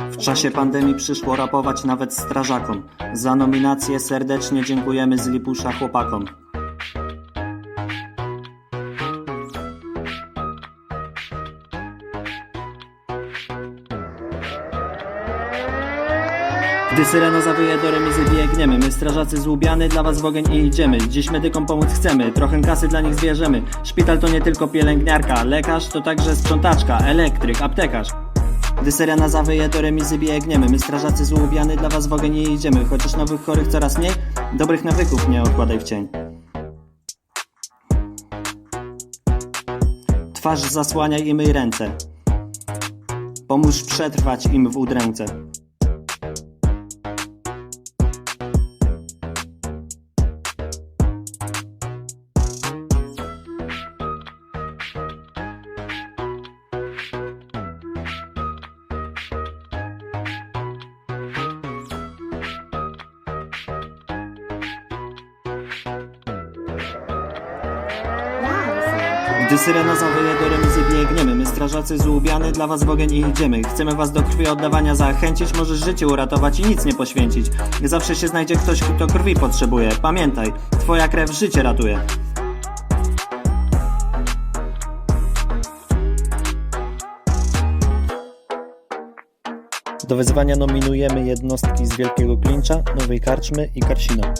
W czasie pandemii przyszło rapować nawet strażakom. Za nominację serdecznie dziękujemy z Lipusza chłopakom. Gdy syrena zawyje do remizy biegniemy. My strażacy z Łubiany dla was w ogień i idziemy. Dziś medykom pomóc chcemy, trochę kasy dla nich zbierzemy. Szpital to nie tylko pielęgniarka. Lekarz to także sprzątaczka, elektryk, aptekarz gdy syrena zawyje, do remizy biegniemy My strażacy z Łubiany dla was w ogień i idziemy. Chociaż nowych chorych coraz mniej Dobrych nawyków nie odkładaj w cień. Twarz zasłaniaj i ręce. Pomóż przetrwać im w udręce Gdy syrena zawyje, do remizy biegniemy. My strażacy z Łubiany dla was w ogień idziemy. Chcemy was do krwi oddawania zachęcić. Możesz życie uratować i nic nie poświęcić. Zawsze się znajdzie ktoś, kto krwi potrzebuje. Pamiętaj, twoja krew życie ratuje. Do wyzwania nominujemy jednostki z Wielkiego Klincza, Nowej Karczmy i Karsina.